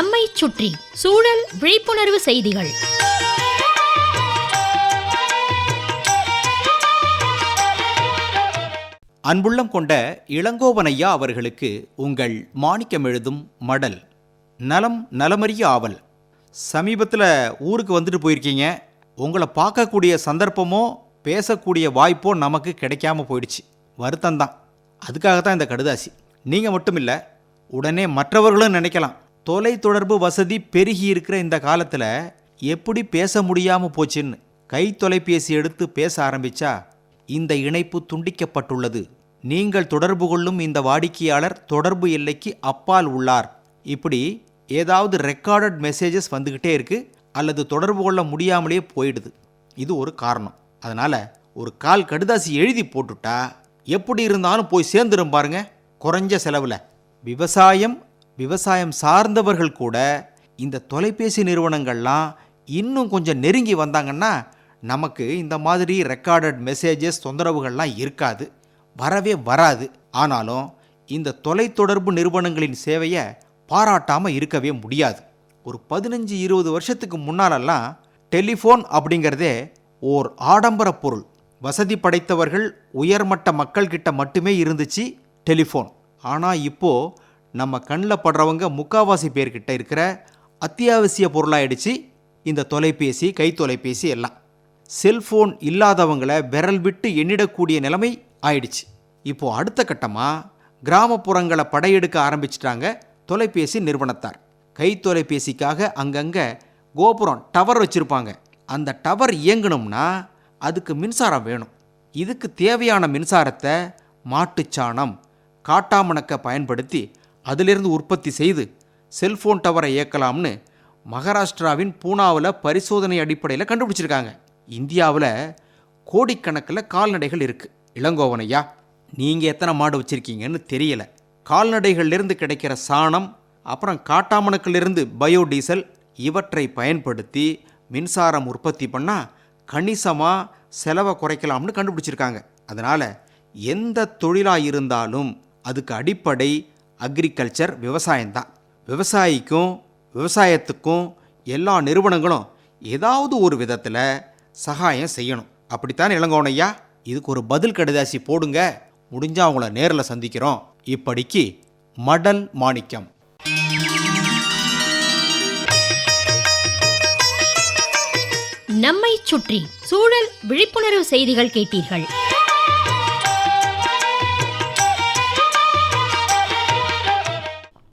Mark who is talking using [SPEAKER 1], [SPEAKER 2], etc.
[SPEAKER 1] நம்மை சுற்றி சூழல் விழிப்புணர்வு செய்திகள்.
[SPEAKER 2] அன்புள்ளம் கொண்ட இளங்கோவனையா அவர்களுக்கு உங்கள் மாணிக்கம் எழுதும் மடல். நலம் நலமறிய ஆவல். சமீபத்தில் ஊருக்கு வந்துட்டு போயிருக்கீங்க. உங்களை பார்க்கக்கூடிய சந்தர்ப்பமோ பேசக்கூடிய வாய்ப்போ நமக்கு கிடைக்காம போயிடுச்சு. வருத்தம்தான். அதுக்காக தான் இந்த கடுதாசி. நீங்கள் மட்டும் இல்லை உடனே மற்றவர்களும் நினைக்கலாம். தொலைத்தொடர்பு வசதி பெருகி இருக்கிற இந்த காலத்தில் எப்படி பேச முடியாமல் போச்சுன்னு கை தொலைபேசி எடுத்து பேச ஆரம்பிச்சா இந்த இணைப்பு துண்டிக்கப்பட்டுள்ளது. நீங்கள் தொடர்பு கொள்ளும் இந்த வாடிக்கையாளர் தொடர்பு எல்லைக்கு அப்பால் உள்ளார். இப்படி ஏதாவது ரெக்கார்டட் மெசேஜஸ் வந்துக்கிட்டே இருக்கு அல்லது தொடர்பு கொள்ள முடியாமலே போயிடுது. இது ஒரு காரணம். அதனால் ஒரு கால் கடுதாசி எழுதி போட்டுட்டா எப்படி இருந்தாலும் போய் சேர்ந்துரும் பாருங்க. குறைஞ்ச செலவில். விவசாயம் விவசாயம் சார்ந்தவர்கள் கூட இந்த தொலைபேசி நிறுவனங்கள்லாம் இன்னும் கொஞ்சம் நெருங்கி வந்தாங்கன்னா நமக்கு இந்த மாதிரி ரெக்கார்டட் மெசேஜஸ் தொந்தரவுகள்லாம் இருக்காது. வரவே வராது. ஆனாலும் இந்த தொலைத்தொடர்பு நிறுவனங்களின் சேவையை பாராட்டாமல் இருக்கவே முடியாது. ஒரு பதினஞ்சு இருபது வருஷத்துக்கு முன்னாலெல்லாம் டெலிஃபோன் அப்படிங்கிறதே ஓர் ஆடம்பர பொருள். வசதி படைத்தவர்கள் உயர்மட்ட மக்கள்கிட்ட மட்டுமே இருந்துச்சு டெலிஃபோன். ஆனால் இப்போ நம்ம கண்ணில் படுறவங்க முக்காவாசி பேர்கிட்ட இருக்கிற அத்தியாவசிய பொருளாயிடுச்சு. இந்த தொலைபேசி கை தொலைபேசி எல்லாம். செல்ஃபோன் இல்லாதவங்கள விரல் விட்டு எண்ணிடக்கூடிய நிலைமை ஆயிடுச்சு. இப்போது அடுத்த கட்டமாக கிராமப்புறங்களை படையெடுக்க ஆரம்பிச்சிட்டாங்க தொலைபேசி நிறுவனத்தார். கை தொலைபேசிக்காக அங்கங்கே கோபுரம் டவர் வச்சுருப்பாங்க. அந்த டவர் இயங்கணும்னா அதுக்கு மின்சாரம் வேணும். இதுக்கு தேவையான மின்சாரத்தை மாட்டுச்சாணம் காட்டாமணக்க பயன்படுத்தி அதிலிருந்து உற்பத்தி செய்து செல்ஃபோன் டவரை இயக்கலாம்னு மகாராஷ்டிராவின் பூனாவில் பரிசோதனை அடிப்படையில் கண்டுபிடிச்சிருக்காங்க. இந்தியாவில் கோடிக்கணக்கில் கால்நடைகள் இருக்குது இளங்கோவனையா நீங்கள் எத்தனை மாடு வச்சுருக்கீங்கன்னு தெரியல. கால்நடைகள்லேருந்து கிடைக்கிற சாணம் அப்புறம் காட்டாமணக்கிலிருந்து பயோடீசல் இவற்றை பயன்படுத்தி மின்சாரம் உற்பத்தி பண்ணால் கணிசமாக செலவை குறைக்கலாம்னு கண்டுபிடிச்சிருக்காங்க. அதனால் எந்த தொழிலாக இருந்தாலும் அதுக்கு அடிப்படை அக்ரிகல்ச்சர் விவசாயம்தான். விவசாயிக்கும் விவசாயத்துக்கும் எல்லா நிறுவனங்களும் ஏதாவது ஒரு விதத்தில் சகாயம் செய்யணும். அப்படித்தான் இளங்கோனையா இதுக்கு ஒரு பதில் கடிதாசி போடுங்க முடிஞ்சா அவங்கள நேரில் சந்திக்கிறோம். இப்படிக்கு மடல் மாணிக்கம்.
[SPEAKER 1] நம்மை சுற்றி சூழல் விழிப்புணர்வு செய்திகள் கேட்டீர்கள்.